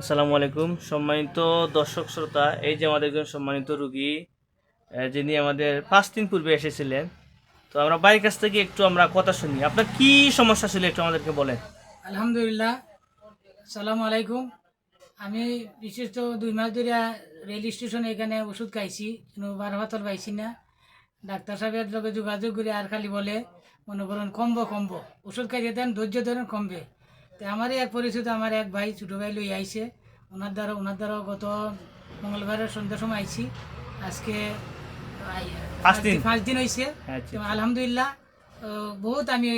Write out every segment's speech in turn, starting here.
আসসালামু আলাইকুম। সম্মানিত দর্শক শ্রোতা, এই যে আমাদের একজন সম্মানিত রুগী যিনি আমাদের পাঁচ দিন পূর্বে এসেছিলেন, তো আমরা বাড়ির কাছ থেকে একটু আমরা কথা শুনি। আপনার কি সমস্যা ছিল একটু আমাদেরকে বলেন। আলহামদুলিল্লাহ। সালাম আলাইকুম। আমি বিশেষ তো দুই মাস ধরে রেল স্টেশন এখানে ওষুধ খাইছি কিন্তু বার ভাতর পাইছি না। ডাক্তার সাহেবের লগে যোগাযোগ করে আর খালি বলে, মনে করুন কমবো কমবো। ওষুধ খাইতে দেন, ধৈর্য ধরেন কমবে। তো আমারই এক পরিচিত আমার এক ভাই ছোটো ভাই লই আইছে। ওনার দ্বারা ওনার দ্বারা গত মঙ্গলবারের সন্ধ্যার সময় আইছি। আজকে পাঁচ দিন। হয়েছে আলহামদুলিল্লাহ বহুত আমি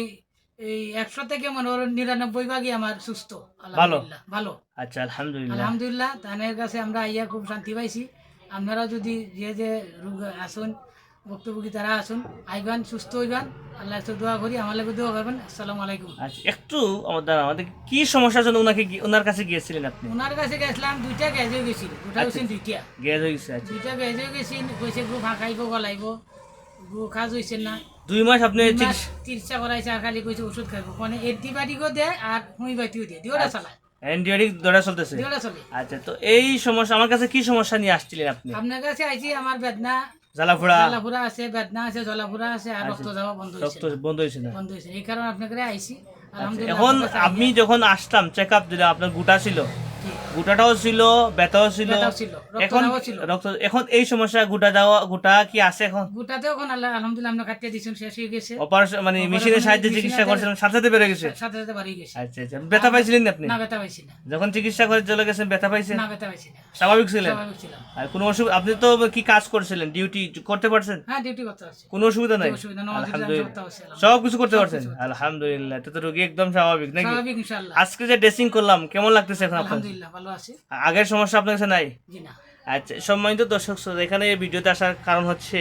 এই একশো থেকে মনে নিরানব্বই ভাগই আমার সুস্থ আলহামদুলিল্লাহ ভালো। আচ্ছা আলহামদুলিল্লাহ। আলহামদুলিল্লাহ তানের কাছে আমরা আইয়া খুব শান্তি পাইছি। আপনারা যদি যে যে রোগ আসুন ভুক্তভোগী তারা আসুন আইবান সুস্থ হইবান। আল্লাহ কাছে দোয়া করি আমার লাগে দোয়া করবেন। আসসালামু আলাইকুম। আচ্ছা একটু আমার দ্বারা আমাদের কি সমস্যার জন্য ওনাকে ওনার কাছে গিয়েছিলেন আপনি? ওনার কাছে গেছিলাম দুইটা গ্যাস হয়ে গেছিল দুটা হয়েছেন দুইটা। গ্যাস হয়ে গেছে আচ্ছা। দুইটা গ্যাস হয়ে গেছি কইছে গু ফাঁকাইব গলাইব। গু কাজ হয়েছে না। দুই মাস আপনি চিকিৎসা করাইছে আর খালি কইছে ওষুধ খাইবো। মানে এন্টিবায়োটিকও দেয় আর হোমিওপ্যাথিও দেয় দিওটা চালায়। অ্যান্টিবায়োটিক ধরে চলতেছে? আচ্ছা তো এই সমস্যা আমার কাছে কি সমস্যা নিয়ে আসছিলেন আপনি? আপনার কাছে আইছি আমার বেদনা জ্বালাফোড়া জলাপুরা আছে বেদনা আছে জলাপুরা আছে আর রক্ত যাওয়া বন্ধ হয়েছে। রক্ত বন্ধ হয়েছে না? বন্ধ হয়েছে। এই কারণে আপনার আইছি। এখন আমি যখন আসতাম চেক আপ দিলাম আপনার গুটা ছিল। গুটাটাও ছিল ব্যথাও ছিল। এখন রক্ত এখন এই সমস্যা গুটা যাওয়া গুটা কি আছে এখন? গোটাতেও এখন আলহামদুলিল্লাহ আপনার কাটিয়ে দিয়েছেন শেষ হয়ে গেছে। অপারেশন মানে মেশিনের সাহায্যে চিকিৎসা করছিলেন সাথে সাথে বেড়ে গেছে। সাথে সাথে বাড়িয়ে গেছে। আচ্ছা আচ্ছা ব্যথা পাইছিলেন না আপনি? না ব্যথা পাইছি না। যখন চিকিৎসা করে চলে গেছেন ব্যথা পাইছেন? না ব্যথা পাইছি না। স্বাভাবিক ছিলেন? স্বাভাবিক ছিলাম। আর কোনো অসুবিধা আপনি তো কি কাজ করছিলেন? ডিউটি করতে পারছেন? হ্যাঁ ডিউটি করতে পারছি। কোনো অসুবিধা নাই? আলহামদুলিল্লাহ। সব কিছু করতে পারছেন? আলহামদুলিল্লাহ তো রোগী একদম স্বাভাবিক নাকি? স্বাভাবিক ইনশাআল্লাহ। আজকে যে ড্রেসিং করলাম কেমন লাগতেছে এখন আপনার? আলহামদুলিল্লাহ ভালো আছে। আগের সমস্যা আপনার কাছে নাই? আচ্ছা সম্মানিত দর্শক শ্রোতা, এখানে এই ভিডিওতে আসার কারণ হচ্ছে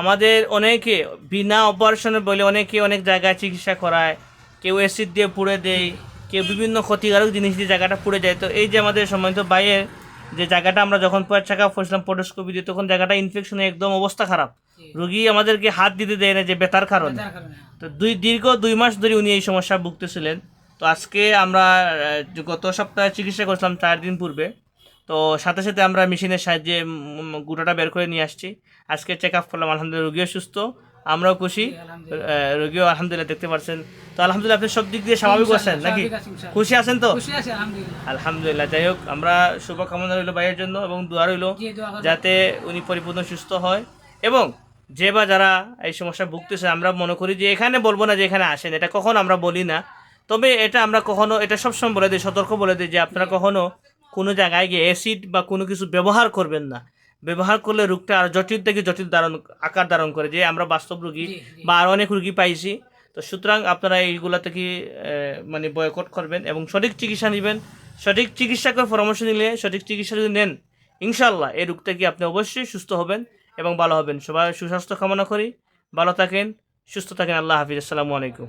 আমাদের অনেকে বিনা অপারেশনে বলে অনেকে অনেক জায়গায় চিকিৎসা করায় কেউ অ্যাসিড দিয়ে পুড়ে দেয় কেউ বিভিন্ন ক্ষতিকারক জিনিস দিয়ে জায়গাটা পুড়ে যায়। তো এই যে আমাদের সম্মানিত বাইয়ের যে জায়গাটা আমরা যখন পয়ের চেক করছিলাম পোটোস্কোপি দিয়ে তখন জায়গাটা ইনফেকশনে একদম অবস্থা খারাপ। রুগী আমাদেরকে হাত দিতে দেয় না যে ব্যথার কারণে। তো দুই দীর্ঘ দুই মাস ধরে উনি এই সমস্যা ভুগতেছিলেন। তো আজকে আমরা গত সপ্তাহে চিকিৎসা করছিলাম চার দিন পূর্বে। তো সাথে সাথে আমরা মেশিনের সাহায্যে গুঁড়োটা বের করে নিয়ে আসছি। আজকে চেক আপ করলাম আলহামদুলিল্লাহ রোগীও সুস্থ আমরাও খুশি রোগীও আলহামদুলিল্লাহ দেখতে পাচ্ছেন তো আলহামদুলিল্লাহ আপনি সব দিক দিয়ে স্বাভাবিক আছেন নাকি। খুশি আছেন তো? আলহামদুলিল্লাহ। যাই হোক আমরা শুভকামনা রইল ভাইয়ের জন্য এবং দোয়া রইল। যাতে উনি পরিপূর্ণ সুস্থ হয়। এবং যে বা যারা এই সমস্যা ভুগতেছে আমরা মনে করি যে এখানে বলব না যে এখানে আসেন এটা কখনো আমরা বলি না। তবে এটা আমরা কখনো এটা সবসময় বলে দিই সতর্ক বলে দিই যে আপনারা কখনো কোনো জায়গায় গিয়ে অ্যাসিড বা কোনো কিছু ব্যবহার করবেন না। ব্যবহার করলে রোগটা আর জটিল থেকে জটিল ধারণ আকার ধারণ করে। যে আমরা বাস্তব রোগী। বা আর অনেক রুগী পাইছি। তো সুতরাং আপনারা এইগুলা থেকে মানে বয়কট করবেন এবং সঠিক চিকিৎসা নেবেন। সঠিক চিকিৎসকের পরামর্শ নিলে সঠিক চিকিৎসা যদি নেন ইনশাল্লাহ এই রোগ থেকে আপনি অবশ্যই সুস্থ হবেন এবং ভালো হবেন। সবাই সুস্বাস্থ্য কামনা করি। ভালো থাকেন সুস্থ থাকেন। আল্লাহ হাফিজ। আসসালামু আলাইকুম।